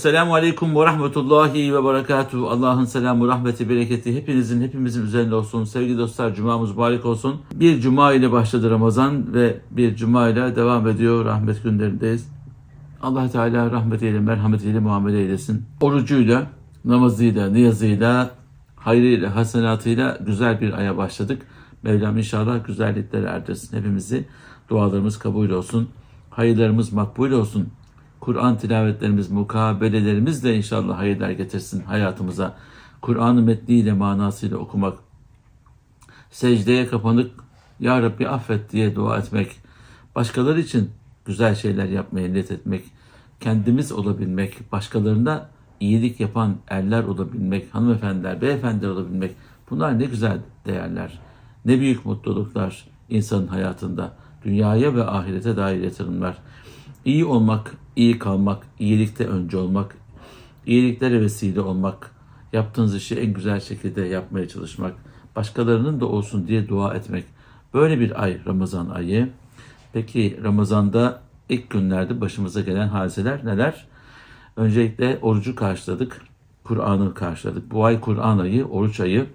Esselamu Aleyküm ve Rahmetullahi ve Berekatuhu. Allah'ın selamı, rahmeti, bereketi hepinizin, hepimizin üzerinde olsun. Sevgili dostlar, Cuma'mız mübarek olsun. Bir Cuma ile başladı Ramazan ve bir Cuma ile devam ediyor. Rahmet günlerindeyiz. allah Teala rahmetiyle, merhametiyle muamele eylesin. Orucuyla, namazıyla, niyazıyla, hayrıyla, hasenatıyla güzel bir aya başladık. Mevlam inşallah güzelliklere erdirsin hepimizi. Dualarımız kabul olsun. Hayırlarımız makbul olsun. Kur'an tilavetlerimiz, mukabelelerimiz de inşallah hayırlar getirsin hayatımıza. Kur'an-ı metniyle, manasıyla okumak, secdeye kapanıp Ya Rabbi affet diye dua etmek, başkaları için güzel şeyler yapmaya niyet etmek, kendimiz olabilmek, başkalarına iyilik yapan erler olabilmek, hanımefendiler, beyefendiler olabilmek, bunlar ne güzel değerler, ne büyük mutluluklar insanın hayatında, dünyaya ve ahirete dair yatırımlar. İyi olmak, iyi kalmak, iyilikte önce olmak, iyiliklere vesile olmak, yaptığınız işi en güzel şekilde yapmaya çalışmak, başkalarının da olsun diye dua etmek. Böyle bir ay Ramazan ayı. Peki Ramazan'da ilk günlerde başımıza gelen hadiseler neler? Öncelikle orucu karşıladık, Kur'an'ı karşıladık. Bu ay Kur'an ayı, oruç ayı.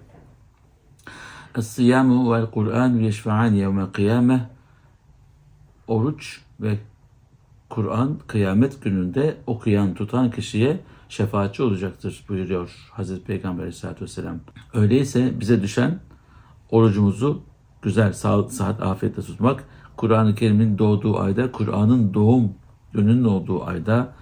Es-siyamu vel Kur'an yeşfa'an yevme kıyame. Oruç ve Kur'an kıyamet gününde okuyan, tutan kişiye şefaatçi olacaktır buyuruyor Hazreti Peygamber Aleyhisselatü Vesselam. Öyleyse bize düşen orucumuzu güzel, sağlıklı, sıhhat, afiyetle tutmak, Kur'an-ı Kerim'in doğduğu ayda, Kur'an'ın doğum gününün olduğu ayda,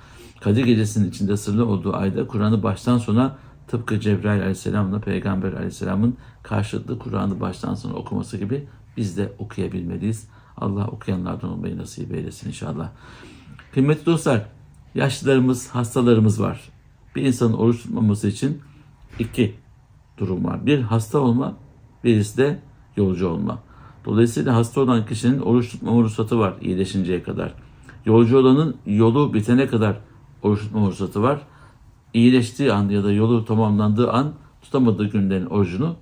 Kadir Gecesi'nin içinde sırlı olduğu ayda Kur'an'ı baştan sona tıpkı Cebrail Aleyhisselam'la Peygamber Aleyhisselam'ın karşılıklı Kur'an'ı baştan sona okuması gibi biz de okuyabilmeliyiz. Allah okuyanlardan olmayı nasip eylesin inşallah. Kıymetli dostlar, yaşlılarımız, hastalarımız var. Bir insanın oruç tutmaması için iki durum var. Bir hasta olma, birisi de yolcu olma. Dolayısıyla hasta olan kişinin oruç tutmama ruhsatı var iyileşinceye kadar. Yolcu olanın yolu bitene kadar oruç tutma ruhsatı var. İyileştiği an ya da yolu tamamlandığı an tutamadığı günlerin orucunu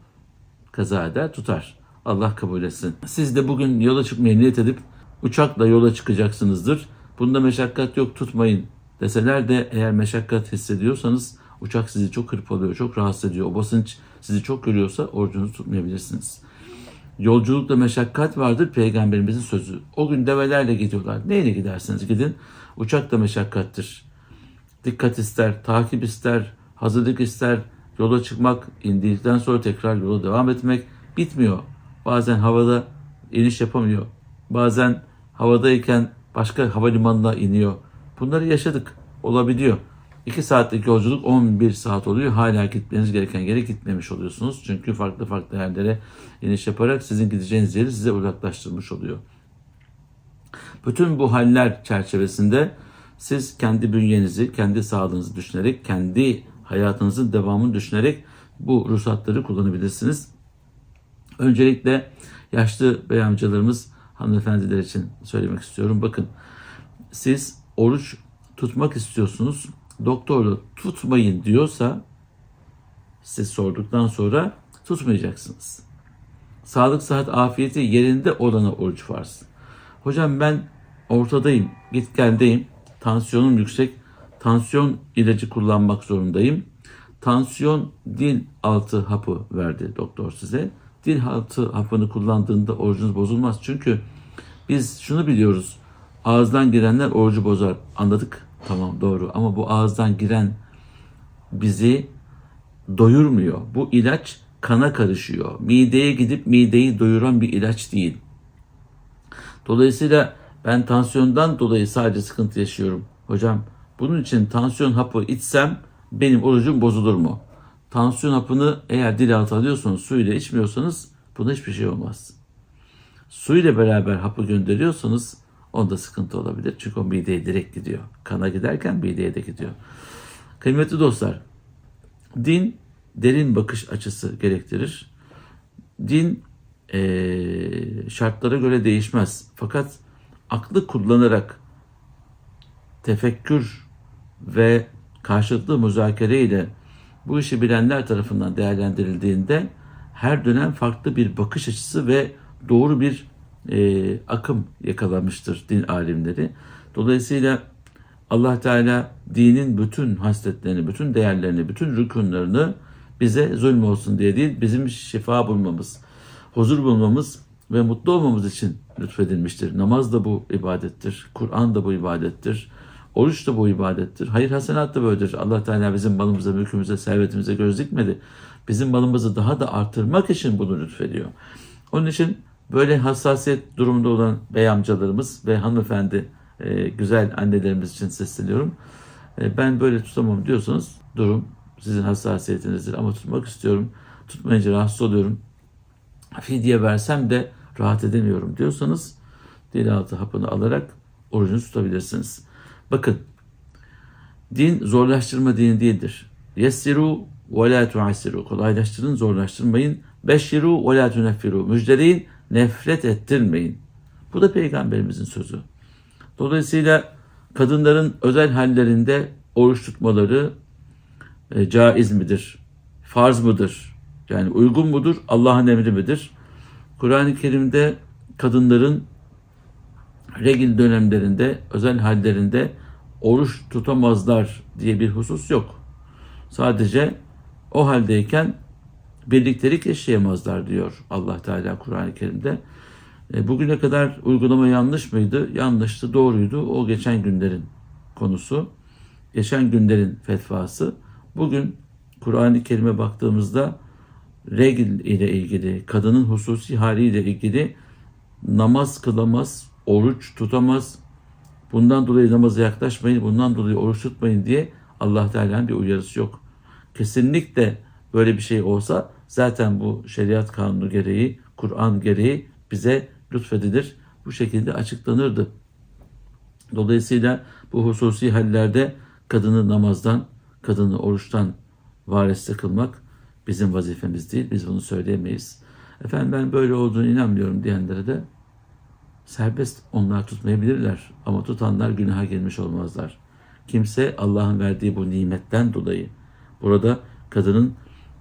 kaza eder, tutar. Allah kabul etsin. Siz de bugün yola çıkmaya niyet edip uçakla yola çıkacaksınızdır. Bunda meşakkat yok tutmayın deseler de eğer meşakkat hissediyorsanız uçak sizi çok hırpalıyor, çok rahatsız ediyor. O basınç sizi çok görüyorsa orucunuzu tutmayabilirsiniz. Yolculukta meşakkat vardır peygamberimizin sözü. O gün develerle gidiyorlar. Neyle giderseniz gidin. Uçak da meşakkattir. Dikkat ister, takip ister, hazırlık ister, yola çıkmak, indikten sonra tekrar yola devam etmek bitmiyor. Bazen havada iniş yapamıyor. Bazen havadayken başka havalimanına iniyor. Bunları yaşadık. Olabiliyor. 2 saatlik yolculuk 11 saat oluyor. Hala gitmeniz gereken yere gitmemiş oluyorsunuz. Çünkü farklı farklı yerlere iniş yaparak sizin gideceğiniz yeri size uzaklaştırmış oluyor. Bütün bu haller çerçevesinde siz kendi bünyenizi, kendi sağlığınızı düşünerek, kendi hayatınızın devamını düşünerek bu ruhsatları kullanabilirsiniz. Öncelikle yaşlı bey amcalarımız, hanımefendiler için söylemek istiyorum. Bakın siz oruç tutmak istiyorsunuz. Doktor da tutmayın diyorsa siz sorduktan sonra tutmayacaksınız. Sağlık, sıhhat, afiyeti yerinde olana oruç farz. Hocam ben ortadayım, git geldeyim. Tansiyonum yüksek. Tansiyon ilacı kullanmak zorundayım. Tansiyon dil altı hapı verdi doktor size. Dil altı hapını kullandığında orucunuz bozulmaz. Çünkü biz şunu biliyoruz. Ağızdan girenler orucu bozar. Anladık. Tamam doğru. Ama bu ağızdan giren bizi doyurmuyor. Bu ilaç kana karışıyor. Mideye gidip mideyi doyuran bir ilaç değil. Dolayısıyla ben tansiyondan dolayı sadece sıkıntı yaşıyorum. Hocam bunun için tansiyon hapı içsem benim orucum bozulur mu? Tansiyon hapını eğer dil altı alıyorsanız su ile içmiyorsanız buna hiçbir şey olmaz. Su ile beraber hapı gönderiyorsanız onda sıkıntı olabilir. Çünkü o mideye direkt gidiyor. Kana giderken mideye de gidiyor. Kıymetli dostlar, din derin bakış açısı gerektirir. Din eee, şartlara göre değişmez. Fakat aklı kullanarak tefekkür ve karşılıklı müzakere ile bu işi bilenler tarafından değerlendirildiğinde her dönem farklı bir bakış açısı ve doğru bir e, akım yakalamıştır din alimleri. Dolayısıyla Allah Teala dinin bütün hasletlerini, bütün değerlerini, bütün rükunlarını bize zulm olsun diye değil, bizim şifa bulmamız, huzur bulmamız ve mutlu olmamız için lütfedilmiştir. Namaz da bu ibadettir, Kur'an da bu ibadettir, oruç da bu ibadettir, hayır hasenat da böyledir. Allah Teala bizim malımıza, mülkümüze, servetimize göz dikmedi. Bizim malımızı daha da artırmak için bunu lütfediyor. Onun için böyle hassasiyet durumunda olan bey amcalarımız ve hanımefendi e, güzel annelerimiz için sesleniyorum. E, ben böyle tutamam diyorsanız durum sizin hassasiyetinizdir ama tutmak istiyorum. Tutmayınca rahatsız oluyorum. Fidye versem de rahat edemiyorum diyorsanız dil altı hapını alarak orucunu tutabilirsiniz. Bakın din zorlaştırma dini değildir. Yessiru ve la tuassiru. Kolaylaştırın, zorlaştırmayın. Beşiru ve la tuneffiru. Müjdeleyin, nefret ettirmeyin. Bu da peygamberimizin sözü. Dolayısıyla kadınların özel hallerinde oruç tutmaları e, caiz midir? Farz mıdır? Yani uygun mudur? Allah'ın emri midir? Kur'an-ı Kerim'de kadınların regil dönemlerinde, özel hallerinde oruç tutamazlar diye bir husus yok. Sadece o haldeyken birliktelik yaşayamazlar diyor Allah Teala Kur'an-ı Kerim'de. E, bugüne kadar uygulama yanlış mıydı? Yanlıştı, doğruydu. O geçen günlerin konusu. Geçen günlerin fetvası. Bugün Kur'an-ı Kerim'e baktığımızda regl ile ilgili, kadının hususi haliyle ilgili namaz kılamaz, oruç tutamaz. Bundan dolayı namaza yaklaşmayın, bundan dolayı oruç tutmayın diye Allah Teala'nın bir uyarısı yok. Kesinlikle böyle bir şey olsa zaten bu şeriat kanunu gereği, Kur'an gereği bize lütfedilir. Bu şekilde açıklanırdı. Dolayısıyla bu hususi hallerde kadını namazdan, kadını oruçtan variste kılmak bizim vazifemiz değil. Biz bunu söyleyemeyiz. Efendim ben böyle olduğunu inanmıyorum diyenlere de serbest onlar tutmayabilirler. Ama tutanlar günaha girmiş olmazlar. Kimse Allah'ın verdiği bu nimetten dolayı burada kadının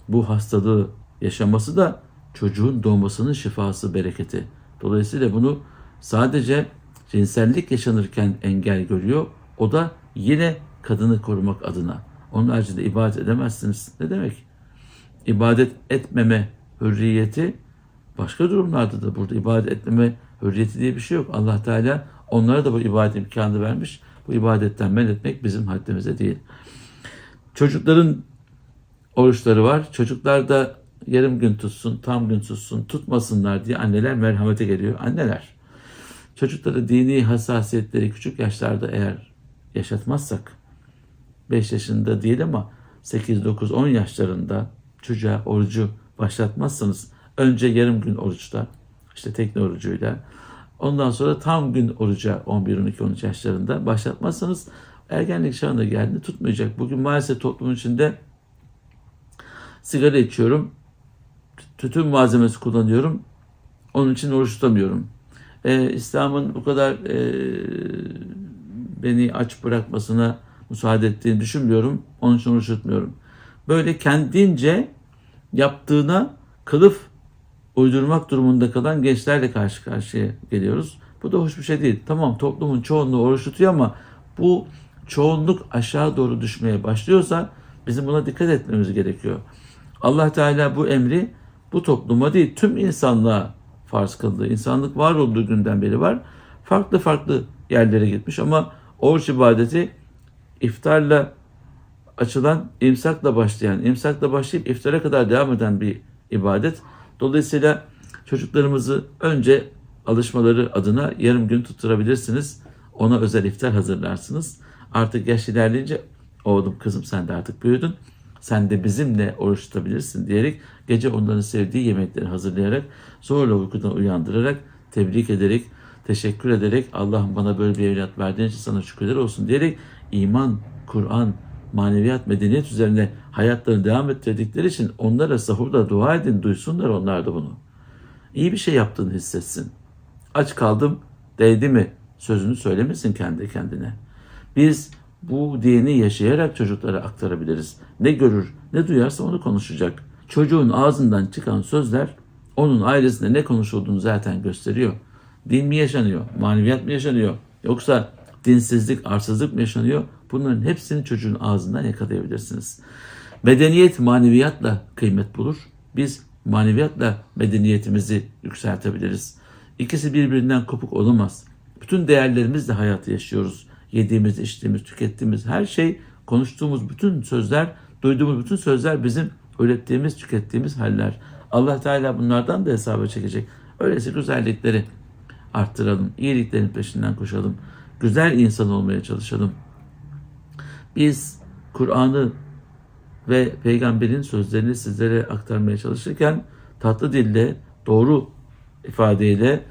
bu hastalığı yaşaması da çocuğun doğmasının şifası, bereketi. Dolayısıyla bunu sadece cinsellik yaşanırken engel görüyor. O da yine kadını korumak adına. Onun haricinde ibadet edemezsiniz. Ne demek? İbadet etmeme hürriyeti başka durumlarda da burada ibadet etmeme hürriyeti diye bir şey yok. Allah Teala onlara da bu ibadet imkanı vermiş. Bu ibadetten men etmek bizim haddimize değil. Çocukların oruçları var. Çocuklar da yarım gün tutsun, tam gün tutsun, tutmasınlar diye anneler merhamete geliyor. Anneler, çocuklara dini hassasiyetleri küçük yaşlarda eğer yaşatmazsak, 5 yaşında değil ama 8, 9, 10 yaşlarında çocuğa orucu başlatmazsanız, önce yarım gün oruçta, işte tekne orucuyla, ondan sonra tam gün oruca 11, 12, 13 yaşlarında başlatmazsanız ergenlik çağına geldiğinde tutmayacak. Bugün maalesef toplumun içinde sigara içiyorum, tütün malzemesi kullanıyorum. Onun için oruç tutamıyorum. Ee, İslam'ın bu kadar e, beni aç bırakmasına müsaade ettiğini düşünmüyorum. Onun için oruç tutmuyorum. Böyle kendince yaptığına kılıf uydurmak durumunda kalan gençlerle karşı karşıya geliyoruz. Bu da hoş bir şey değil. Tamam toplumun çoğunluğu oruç tutuyor ama bu çoğunluk aşağı doğru düşmeye başlıyorsa bizim buna dikkat etmemiz gerekiyor. Allah Teala bu emri bu topluma değil tüm insanlığa farz kıldı. İnsanlık var olduğu günden beri var. Farklı farklı yerlere gitmiş ama oruç ibadeti iftarla açılan, imsakla başlayan, imsakla başlayıp iftara kadar devam eden bir ibadet. Dolayısıyla çocuklarımızı önce alışmaları adına yarım gün tutturabilirsiniz. Ona özel iftar hazırlarsınız. Artık yaş ilerleyince oğlum kızım sen de artık büyüdün. Sen de bizimle oruç tutabilirsin diyerek gece onların sevdiği yemekleri hazırlayarak zorla uykudan uyandırarak tebrik ederek teşekkür ederek Allah'ım bana böyle bir evlat verdiğin için sana şükürler olsun diyerek iman, Kur'an, maneviyat, medeniyet üzerine hayatlarını devam ettirdikleri için onlara sahurda dua edin, duysunlar onlar da bunu. İyi bir şey yaptığını hissetsin. Aç kaldım, değdi mi sözünü söylemesin kendi kendine. Biz bu dini yaşayarak çocuklara aktarabiliriz. Ne görür, ne duyarsa onu konuşacak. Çocuğun ağzından çıkan sözler onun ailesinde ne konuşulduğunu zaten gösteriyor. Din mi yaşanıyor, maneviyat mı yaşanıyor? Yoksa dinsizlik, arsızlık mı yaşanıyor? Bunların hepsini çocuğun ağzından yakalayabilirsiniz. Medeniyet maneviyatla kıymet bulur. Biz maneviyatla medeniyetimizi yükseltebiliriz. İkisi birbirinden kopuk olamaz. Bütün değerlerimizle hayatı yaşıyoruz. Yediğimiz, içtiğimiz, tükettiğimiz her şey, konuştuğumuz bütün sözler, duyduğumuz bütün sözler bizim ürettiğimiz, tükettiğimiz haller. Allah Teala bunlardan da hesaba çekecek. Öyleyse güzellikleri arttıralım, iyiliklerin peşinden koşalım, güzel insan olmaya çalışalım. Biz Kur'an'ı ve peygamberin sözlerini sizlere aktarmaya çalışırken tatlı dille, doğru ifadeyle,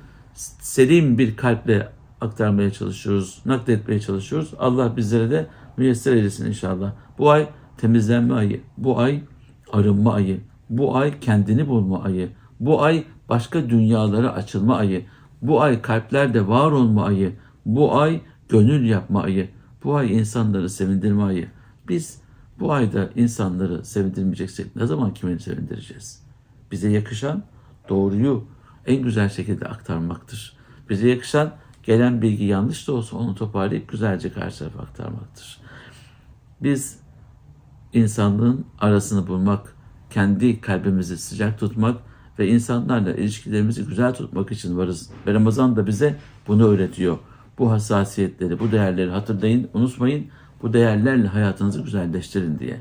selim bir kalple aktarmaya çalışıyoruz, nakletmeye çalışıyoruz. Allah bizlere de müyesser eylesin inşallah. Bu ay temizlenme ayı, bu ay arınma ayı, bu ay kendini bulma ayı, bu ay başka dünyalara açılma ayı, bu ay kalplerde var olma ayı, bu ay gönül yapma ayı, bu ay insanları sevindirme ayı. Biz bu ayda insanları sevindirmeyeceksek ne zaman kimi sevindireceğiz? Bize yakışan doğruyu en güzel şekilde aktarmaktır. Bize yakışan gelen bilgi yanlış da olsa onu toparlayıp güzelce karşı tarafa aktarmaktır. Biz insanlığın arasını bulmak, kendi kalbimizi sıcak tutmak ve insanlarla ilişkilerimizi güzel tutmak için varız. Ve Ramazan da bize bunu öğretiyor. Bu hassasiyetleri, bu değerleri hatırlayın, unutmayın. Bu değerlerle hayatınızı güzelleştirin diye.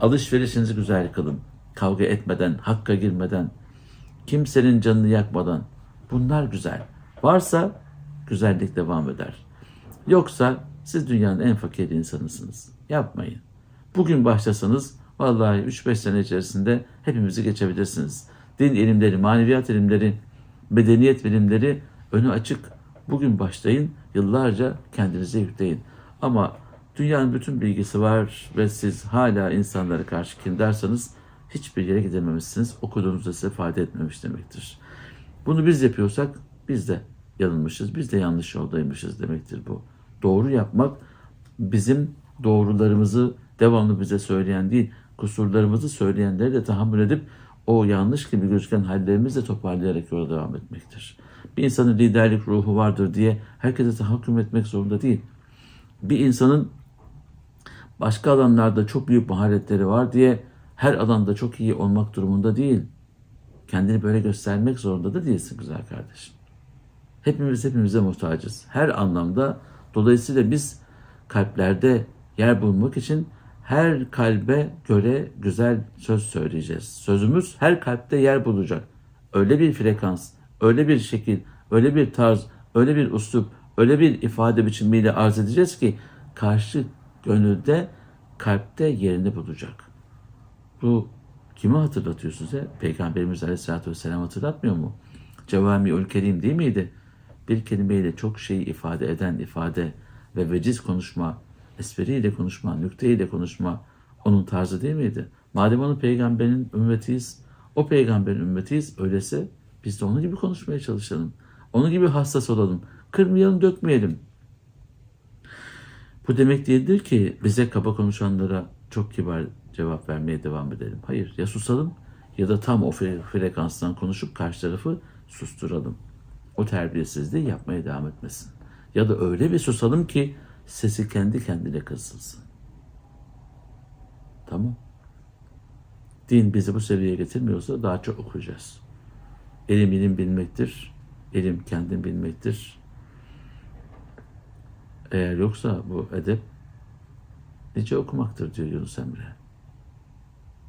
Alışverişinizi güzel kılın. Kavga etmeden, hakka girmeden, kimsenin canını yakmadan. Bunlar güzel. Varsa güzellik devam eder. Yoksa siz dünyanın en fakir insanısınız. Yapmayın. Bugün başlasanız vallahi 3-5 sene içerisinde hepimizi geçebilirsiniz. Din ilimleri, maneviyat ilimleri, medeniyet bilimleri önü açık. Bugün başlayın, yıllarca kendinize yükleyin. Ama dünyanın bütün bilgisi var ve siz hala insanlara karşı kin derseniz hiçbir yere gidememişsiniz. Okuduğunuzda size fayda etmemiş demektir. Bunu biz yapıyorsak biz de yanılmışız, biz de yanlış yoldaymışız demektir bu. Doğru yapmak bizim doğrularımızı devamlı bize söyleyen değil, kusurlarımızı söyleyenleri de tahammül edip o yanlış gibi gözüken hallerimizle toparlayarak yola devam etmektir. Bir insanın liderlik ruhu vardır diye herkese tahakküm etmek zorunda değil. Bir insanın başka alanlarda çok büyük maharetleri var diye her alanda çok iyi olmak durumunda değil. Kendini böyle göstermek zorunda da değilsin güzel kardeşim. Hepimiz hepimize muhtacız. Her anlamda. Dolayısıyla biz kalplerde yer bulmak için her kalbe göre güzel söz söyleyeceğiz. Sözümüz her kalpte yer bulacak. Öyle bir frekans, öyle bir şekil, öyle bir tarz, öyle bir uslup, öyle bir ifade biçimiyle arz edeceğiz ki karşı gönülde, kalpte yerini bulacak. Bu kimi hatırlatıyor size? Peygamberimiz Aleyhisselatü Vesselam hatırlatmıyor mu? Cevami Kerim değil miydi? Bir kelimeyle çok şeyi ifade eden ifade ve veciz konuşma, espriyle konuşma, nükteyle konuşma onun tarzı değil miydi? Madem onun peygamberin ümmetiyiz, o peygamberin ümmetiyiz, öyleyse biz de onun gibi konuşmaya çalışalım. Onun gibi hassas olalım. Kırmayalım, dökmeyelim. Bu demek değildir ki bize kaba konuşanlara çok kibar cevap vermeye devam edelim. Hayır, ya susalım ya da tam o fre- frekanstan konuşup karşı tarafı susturalım. O terbiyesizliği yapmaya devam etmesin. Ya da öyle bir susalım ki sesi kendi kendine kısılsın. Tamam. Din bizi bu seviyeye getirmiyorsa daha çok okuyacağız. Elim ilim bilmektir. Elim kendim bilmektir. Eğer yoksa bu edep nice okumaktır diyor Yunus Emre.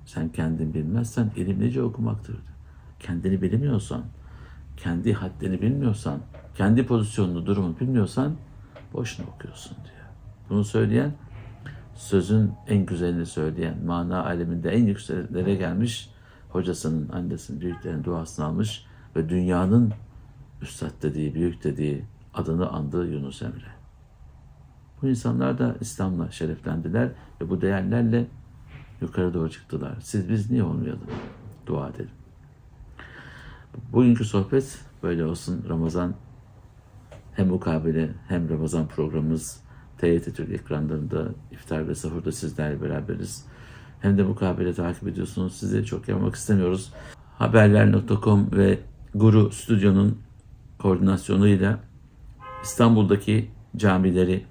Sen kendin bilmezsen ilim nice okumaktır. Kendini bilmiyorsan, kendi haddini bilmiyorsan, kendi pozisyonunu, durumunu bilmiyorsan boşuna okuyorsun diyor. Bunu söyleyen sözün en güzelini söyleyen, mana aleminde en yükseklere gelmiş hocasının, annesinin, büyüklerin duasını almış ve dünyanın üstad dediği, büyük dediği adını andığı Yunus Emre. Bu insanlar da İslam'la şereflendiler ve bu değerlerle yukarı doğru çıktılar. Siz biz niye olmayalım? Dua edelim. Bugünkü sohbet böyle olsun. Ramazan hem mukabele hem Ramazan programımız TYT Türk ekranlarında iftar ve sahurda sizlerle beraberiz. Hem de mukabele takip ediyorsunuz. Sizi çok yormak istemiyoruz. Haberler.com ve Guru Stüdyo'nun koordinasyonuyla İstanbul'daki camileri,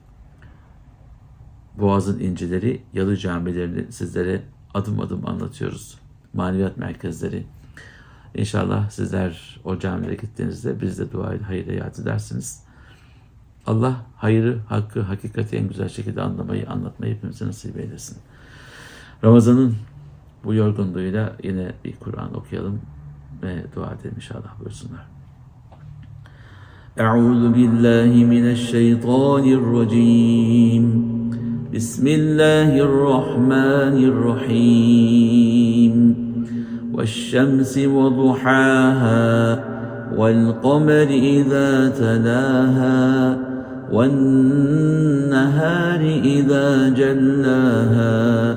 Boğaz'ın incileri, Yalı camilerini sizlere adım adım anlatıyoruz. Maneviyat merkezleri. İnşallah sizler o camilere gittiğinizde biz de dua ile hayırla yad edersiniz. Allah hayırı, hakkı, hakikati en güzel şekilde anlamayı, anlatmayı hepimize nasip eylesin. Ramazan'ın bu yorgunluğuyla yine bir Kur'an okuyalım ve dua edelim inşallah buyursunlar. أعوذ بالله من الشيطان الرجيم بسم الله الرحمن الرحيم والشمس وضحاها والقمر إذا تلاها والنهار إذا جلاها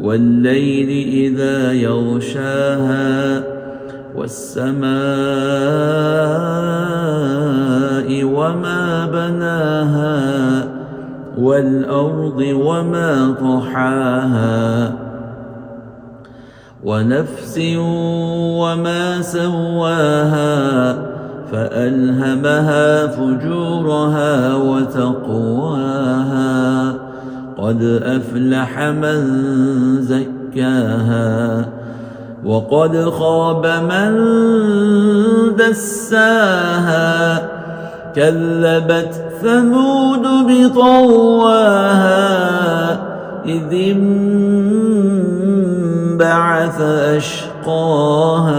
والليل إذا يغشاها والسماء وما بناها والأرض وما طحاها. ونفس وما سواها فألهمها فجورها وتقواها. قد أفلح من زكاها. وقد خاب من دساها. كذبت ثمود بطواها. إذ انبعث أشقاها.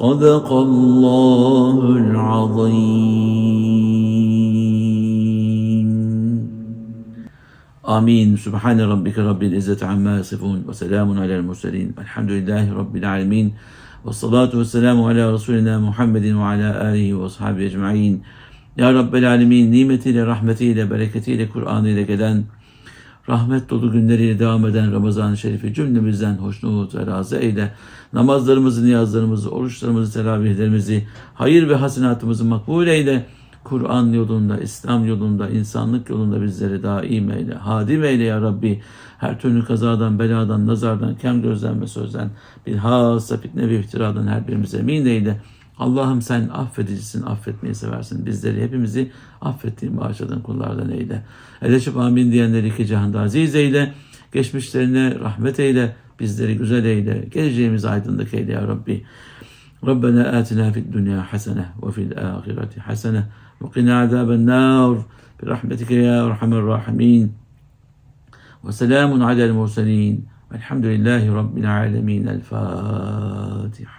صدق الله العظيم. آمين. سبحان ربك رب العزة عما يصفون وسلام على المرسلين. الحمد لله رب العالمين. والصلاة والسلام على رسولنا محمد وعلى آله وأصحابه أجمعين. Ya Rabbel Alemin nimetiyle, rahmetiyle, bereketiyle, Kur'an ile rahmet dolu günleriyle devam eden Ramazan-ı Şerif'i cümlemizden hoşnut ve razı eyle. Namazlarımızı, niyazlarımızı, oruçlarımızı, teravihlerimizi, hayır ve hasenatımızı makbul eyle. Kur'an yolunda, İslam yolunda, insanlık yolunda bizleri daim eyle. Hadim eyle ya Rabbi. Her türlü kazadan, beladan, nazardan, kem gözden ve sözden, bilhassa fitne ve iftiradan her birimize emin eyle. Allah'ım sen affedicisin, affetmeyi seversin. Bizleri hepimizi affettiğin, bağışladığın kullardan eyle. Eleşip amin diyenleri iki cihanda aziz eyle. Geçmişlerine rahmet eyle. Bizleri güzel eyle. Geleceğimizi aydınlık eyle ya Rabbi. ربنا آتنا في الدنيا حسنة وفي الآخرة حسنة وقنا عذاب النار برحمتك يا أرحم الراحمين وسلام على المرسلين والحمد لله رب العالمين الفاتحة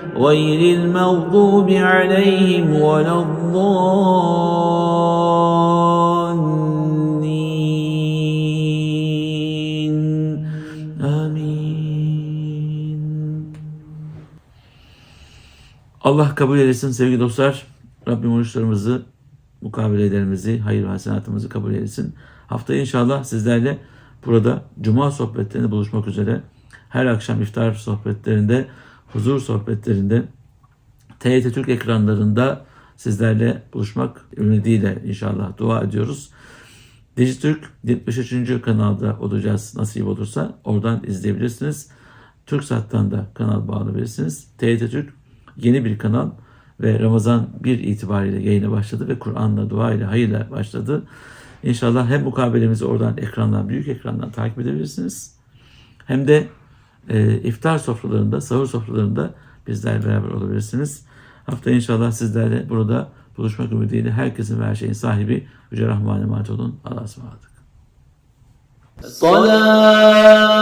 غير المغضوب عليهم ولا الضالين آمين Allah kabul eylesin sevgili dostlar. Rabbim oruçlarımızı, mukabelelerimizi, hayır ve hasenatımızı kabul eylesin. Haftaya inşallah sizlerle burada Cuma sohbetlerinde buluşmak üzere. Her akşam iftar sohbetlerinde, huzur sohbetlerinde, TRT Türk ekranlarında sizlerle buluşmak ümidiyle inşallah dua ediyoruz. Dijitürk 73. kanalda olacağız nasip olursa. Oradan izleyebilirsiniz. TürkSat'tan da kanal bağlayabilirsiniz. TRT Türk yeni bir kanal ve Ramazan 1 itibariyle yayına başladı ve Kur'an'la, dua ile, hayırla başladı. İnşallah hem mukabelemizi oradan ekrandan, büyük ekrandan takip edebilirsiniz. Hem de e, iftar sofralarında, sahur sofralarında bizler beraber olabilirsiniz. Hafta inşallah sizlerle burada buluşmak ümidiyle herkesin ve her şeyin sahibi Yüce Rahman'a emanet olun. Allah'a ısmarladık. Salam.